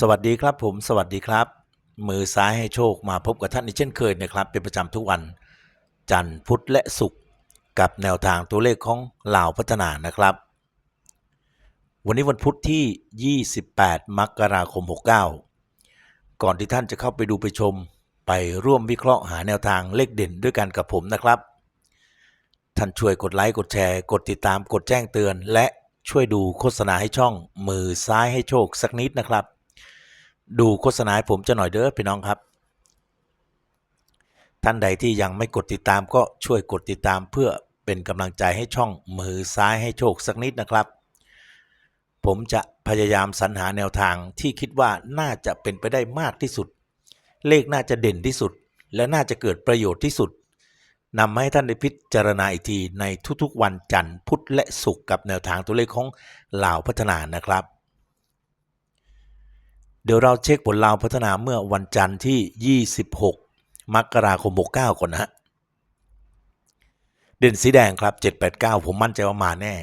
สวัสดีครับผมสวัสดีครับ มือซ้ายให้โชคมาพบกับท่านอีกเช่นเคยนะครับ เป็นประจำทุกวัน จันทร์พุธและศุกร์กับแนวทางตัวเลขของเหล่าพัฒนานะครับ วันนี้วันพุธที่ 28 มกราคม 69 ก่อนที่ท่านจะเข้าไปดูไปชม ไปร่วมวิเคราะห์หาแนวทางเลขเด่นด้วยกันกับผมนะครับ ท่านช่วยกดไลค์กดแชร์ กดติดตามกดแจ้งเตือน และช่วยดูโฆษณาให้ช่อง มือซ้ายให้โชคสักนิดนะครับ ดูโฆษณาผมจะหน่อยเด้อพี่น้องครับ ท่านใดที่ยังไม่กดติดตามก็ช่วยกดติดตามเพื่อเป็นกำลังใจให้ช่องมือซ้ายให้โชคสักนิดนะครับ ผมจะพยายามสรรหาแนวทางที่คิดว่าน่าจะเป็นไปได้มากที่สุด เลขน่าจะเด่นที่สุด และน่าจะเกิดประโยชน์ที่สุดนำมาให้ท่านได้พิจารณาอีกทีในทุกๆวันจันทร์พุธและศุกร์กับแนวทางตัวเลขของเหล่าพัฒนานะครับ เดี๋ยวเราเช็คผลลาวพัฒนาเมื่อวันจันทร์ที่ 26 มกราคม 69 ก่อนนะฮะ เด่นสีแดงครับ 789 ผมมั่นใจว่ามาแน่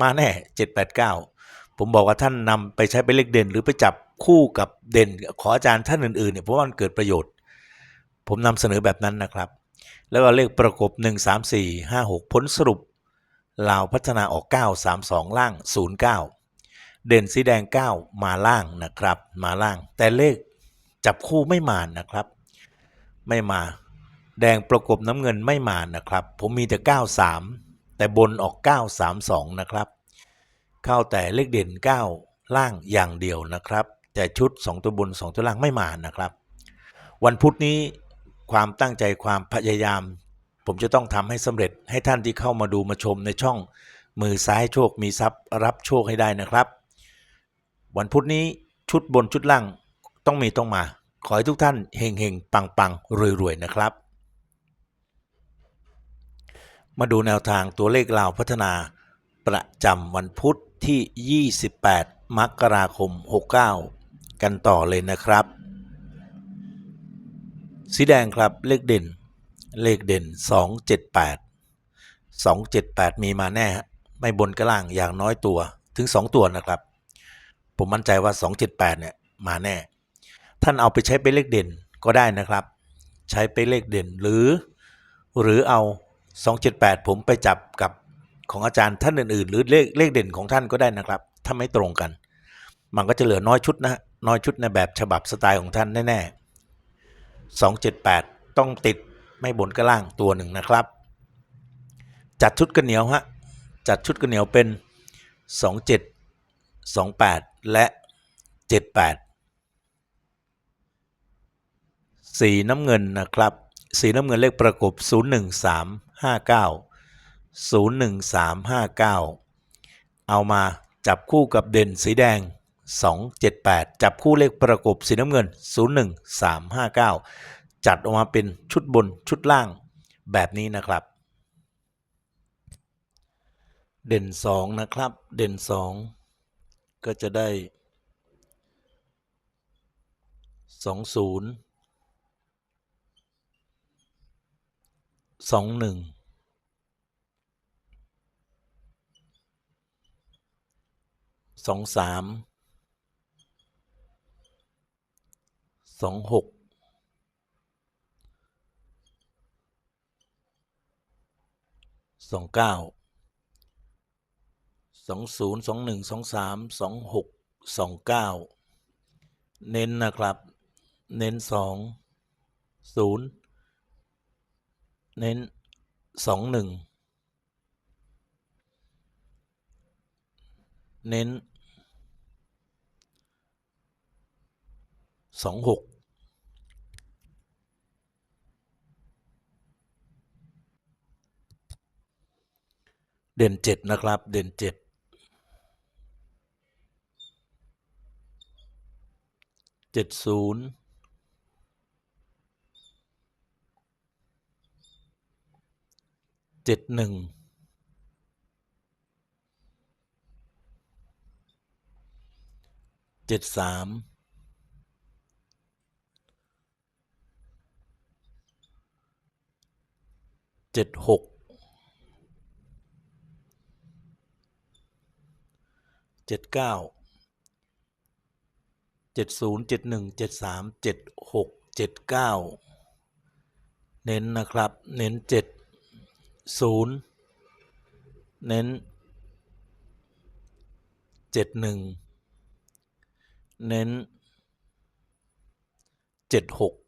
มาแน่ 789 ผมบอกว่าท่านนำไปใช้เป็นเลขเด่น หรือไปจับคู่กับเด่นขออาจารย์ท่านอื่นๆเนี่ยเพราะว่ามันเกิดประโยชน์ ผมนำเสนอแบบนั้นนะครับ แล้วก็เลขประกบ 1 3 4 5 6 ผลสรุปลาวพัฒนาออก 9 3 2 ล่าง 09 เด่นสีแดง 9 มาล่างนะครับมาล่าง แต่เลขจับคู่ไม่มานะครับ ไม่มา แดงประกบน้ำเงินไม่มานะครับ ผมมีแต่ 93 แต่บนออก 932 นะครับ เข้าแต่เลขเด่น 9 ล่างอย่างเดียวนะครับ แต่ชุด 2 ตัวบน 2 ตัวล่างไม่มานะครับ วันพุธนี้ความตั้งใจความพยายาม ผมจะต้องทำให้สำเร็จให้ท่านที่เข้ามาดูมาชมในช่องมือซ้ายโชคมีทรัพย์รับโชคให้ได้นะครับ วันพุธนี้ชุดบนชุดล่างต้องมีต้องมา ขอให้ทุกท่านเฮงเฮงปังปังรวยรวยๆนะครับ มาดูแนวทางตัวเลขลาวพัฒนาประจำวันพุธที่ 28 มกราคม 69 กันต่อเลยนะครับ สีแดงครับเลขเด่น เลขเด่น 278 278 มีมาแน่ฮะไม่บนก็ล่างอย่างน้อยตัวถึง 2 ตัวนะครับ ผมมั่นใจว่า 278 เนี่ยมาแน่ ท่านเอาไปใช้เป็นเลขเด่นก็ได้นะครับ ใช้เป็นเลขเด่นหรือ หรือเอา 278 ผมไปจับกับของอาจารย์ท่านอื่นๆ หรือเลขเลขเด่นของท่านก็ได้นะครับ ถ้าไม่ตรงกัน มันก็จะเหลือน้อยชุดนะน้อยชุดในแบบฉบับสไตล์ของท่านแน่ๆ 278 ต้องติดไม่บนก็ล่างตัวหนึ่งนะครับ จัดชุดกันเหนียวฮะจัดชุดกันเหนียวเป็น 27 28 และ 78 สีน้ำเงินนะครับ สีน้ำเงินเลขประกบ 01359 01359 เอามาจับคู่กับเด่นสีแดง 278 จับคู่เลขประกบสีน้ำเงิน 01359 จัดออกมาเป็นชุดบนชุดล่างแบบนี้นะครับ เด่น 2 นะครับ เด่น 2 ก็จะได้20สองหนึ่งสองสามสองหกสองเก้า สองศูนย์สองหนึ่งสองสามสองหกสองเก้าเน้นนะครับ เน้นสองศูนย์เน้นสองหนึ่งเน้นสองหกเด่นเจ็ดนะครับ เด่นเจ็ด เจ็ดศูนย์เจ็ดหนึ่งเจ็ดสามเจ็ดหกเจ็ดเก้า 70 71 73 76 79 เน้นนะครับ เน้น 7 0 เน้น 71 เน้น 76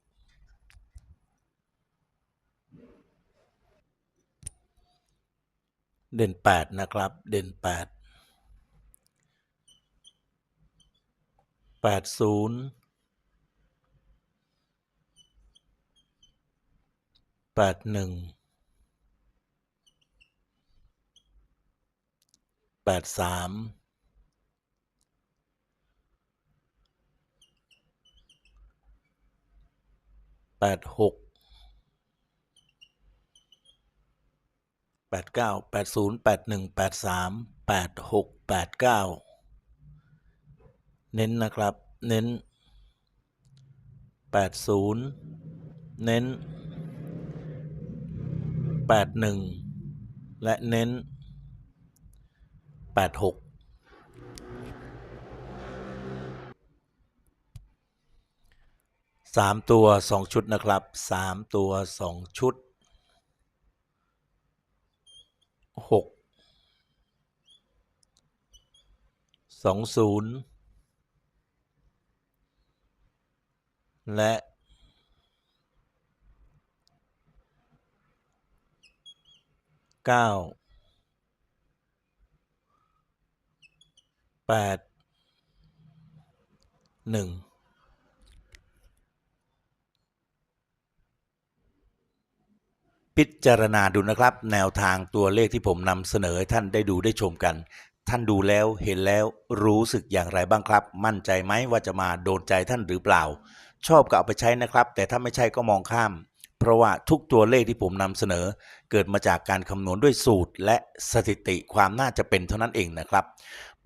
เด่น 8 นะครับ เด่น 8 แปดศูนย์แปดหนึ่งแปดสามแปดหกแปดเก้าแปดศูนย์แปดหนึ่งแปดสามแปดหกแปดเก้า เน้นนะครับ เน้นแปดศูนย์เน้นแปดหนึ่งและเน้นแปดหกสามตัวสองชุดนะครับสามตัวสองชุดหกสองศูนย์ และเก้าแปดหนึ่งพิจารณาดูนะครับ แนวทางตัวเลขที่ผมนำเสนอให้ท่านได้ดูได้ชมกัน ท่านดูแล้วเห็นแล้วรู้สึกอย่างไรบ้างครับ มั่นใจไหมว่าจะมาโดนใจท่านหรือเปล่า ชอบก็เอาไปใช้นะครับ แต่ถ้าไม่ใช่ก็มองข้าม เพราะว่าทุกตัวเลขที่ผมนำเสนอ เกิดมาจากการคำนวณด้วยสูตร และสถิติความน่าจะเป็นเท่านั้นเองนะครับ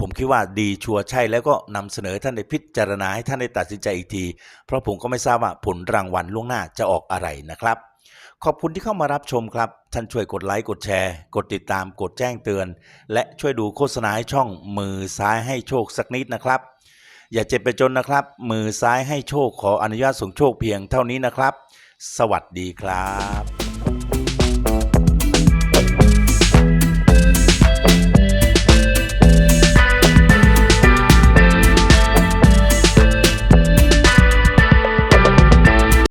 ผมคิดว่าดีชัวร์ใช่แล้วก็นำเสนอท่านได้พิจารณาให้ท่านได้ตัดสินใจอีกที เพราะผมก็ไม่ทราบว่าผลรางวัลล่วงหน้าจะออกอะไรนะครับขอบคุณที่เข้ามารับชมครับ ท่านช่วยกดไลค์ กดแชร์ กดติดตาม กดแจ้งเตือน และช่วยดูโฆษณาให้ช่องมือซ้ายให้โชคสักนิดนะครับ อย่าเจ็บไปจนนะครับ มือซ้ายให้โชคขออนุญาตส่งโชคเพียงเท่านี้นะครับ สวัสดีครับ